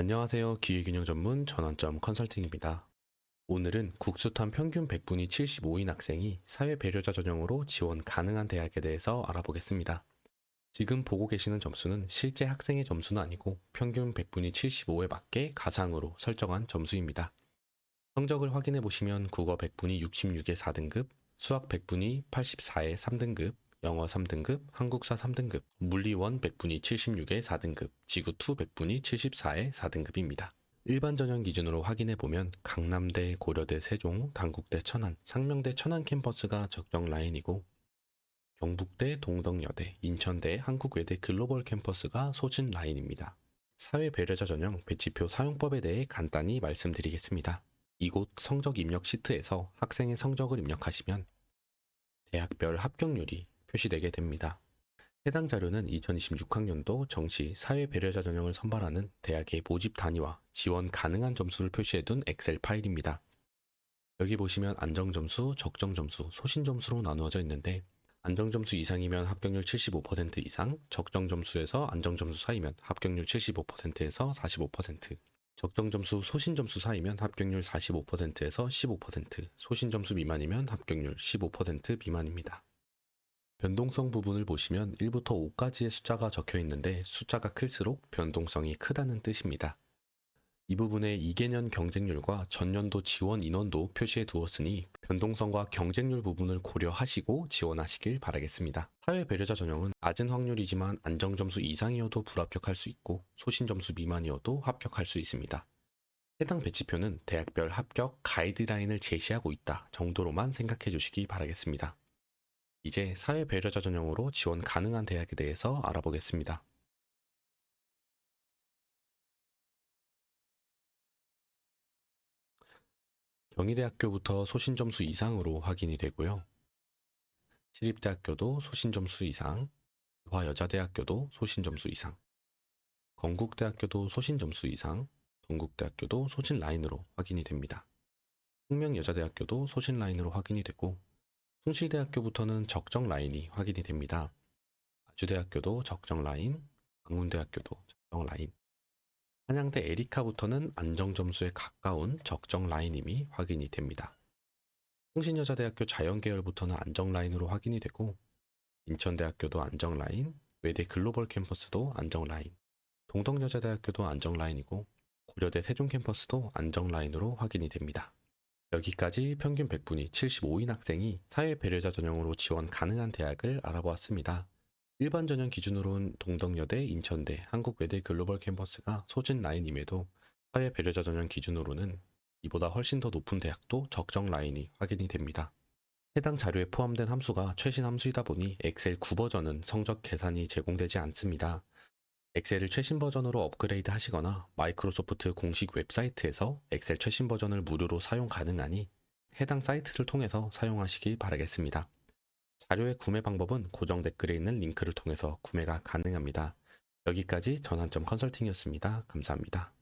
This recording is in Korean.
안녕하세요. 기회균형 전문 전환점 컨설팅입니다. 오늘은 국수탄 평균 100분위 75인 학생이 사회 배려자 전형으로 지원 가능한 대학에 대해서 알아보겠습니다. 지금 보고 계시는 점수는 실제 학생의 점수는 아니고 평균 100분위 75에 맞게 가상으로 설정한 점수입니다. 성적을 확인해 보시면 국어 100분위 66에 4등급, 수학 100분위 84에 3등급, 영어 3등급, 한국사 3등급, 물리원 100분위 76에 4등급, 지구 2 100분위 74에 4등급입니다. 일반 전형 기준으로 확인해 보면 강남대, 고려대, 세종, 단국대, 천안, 상명대, 천안 캠퍼스가 적정 라인이고 경북대, 동덕여대, 인천대, 한국외대 글로벌 캠퍼스가 소진 라인입니다. 사회 배려자 전형 배치표 사용법에 대해 간단히 말씀드리겠습니다. 이곳 성적 입력 시트에서 학생의 성적을 입력하시면 대학별 합격률이 표시되게 됩니다. 해당 자료는 2026학년도 정시 사회 배려자 전형을 선발하는 대학의 모집 단위와 지원 가능한 점수를 표시해둔 엑셀 파일입니다. 여기 보시면 안정 점수, 적정 점수, 소신 점수로 나누어져 있는데 안정 점수 이상이면 합격률 75% 이상, 적정 점수에서 안정 점수 사이면 합격률 75%에서 45%, 적정 점수 소신 점수 사이면 합격률 45%에서 15%, 소신 점수 미만이면 합격률 15% 미만입니다. 변동성 부분을 보시면 1부터 5까지의 숫자가 적혀 있는데 숫자가 클수록 변동성이 크다는 뜻입니다. 이 부분에 2개년 경쟁률과 전년도 지원 인원도 표시해 두었으니 변동성과 경쟁률 부분을 고려하시고 지원하시길 바라겠습니다. 사회 배려자 전형은 낮은 확률이지만 안정 점수 이상이어도 불합격할 수 있고 소신 점수 미만이어도 합격할 수 있습니다. 해당 배치표는 대학별 합격 가이드라인을 제시하고 있다 정도로만 생각해 주시기 바라겠습니다. 이제 사회 배려자 전형으로 지원 가능한 대학에 대해서 알아보겠습니다. 경희대학교부터 소신 점수 이상으로 확인이 되고요. 시립대학교도 소신 점수 이상, 화여자대학교도 소신 점수 이상, 건국대학교도 소신 점수 이상, 동국대학교도 소신 라인으로 확인이 됩니다. 숙명여자대학교도 소신 라인으로 확인이 되고 숭실대학교부터는 적정 라인이 확인이 됩니다. 아주대학교도 적정 라인, 강운대학교도 적정 라인, 한양대 에리카부터는 안정 점수에 가까운 적정 라인임이 확인이 됩니다. 흥신여자대학교 자연계열부터는 안정 라인으로 확인이 되고 인천대학교도 안정 라인, 외대 글로벌 캠퍼스도 안정 라인, 동덕여자대학교도 안정 라인이고 고려대 세종 캠퍼스도 안정 라인으로 확인이 됩니다. 여기까지 평균 100분위 75인 학생이 사회 배려자 전형으로 지원 가능한 대학을 알아보았습니다. 일반 전형 기준으로는 동덕여대, 인천대, 한국외대 글로벌 캠퍼스가 소진 라인임에도 사회 배려자 전형 기준으로는 이보다 훨씬 더 높은 대학도 적정 라인이 확인이 됩니다. 해당 자료에 포함된 함수가 최신 함수이다 보니 엑셀 9버전은 성적 계산이 제공되지 않습니다. 엑셀을 최신 버전으로 업그레이드 하시거나 마이크로소프트 공식 웹사이트에서 엑셀 최신 버전을 무료로 사용 가능하니 해당 사이트를 통해서 사용하시기 바라겠습니다. 자료의 구매 방법은 고정 댓글에 있는 링크를 통해서 구매가 가능합니다. 여기까지 전환점 컨설팅이었습니다. 감사합니다.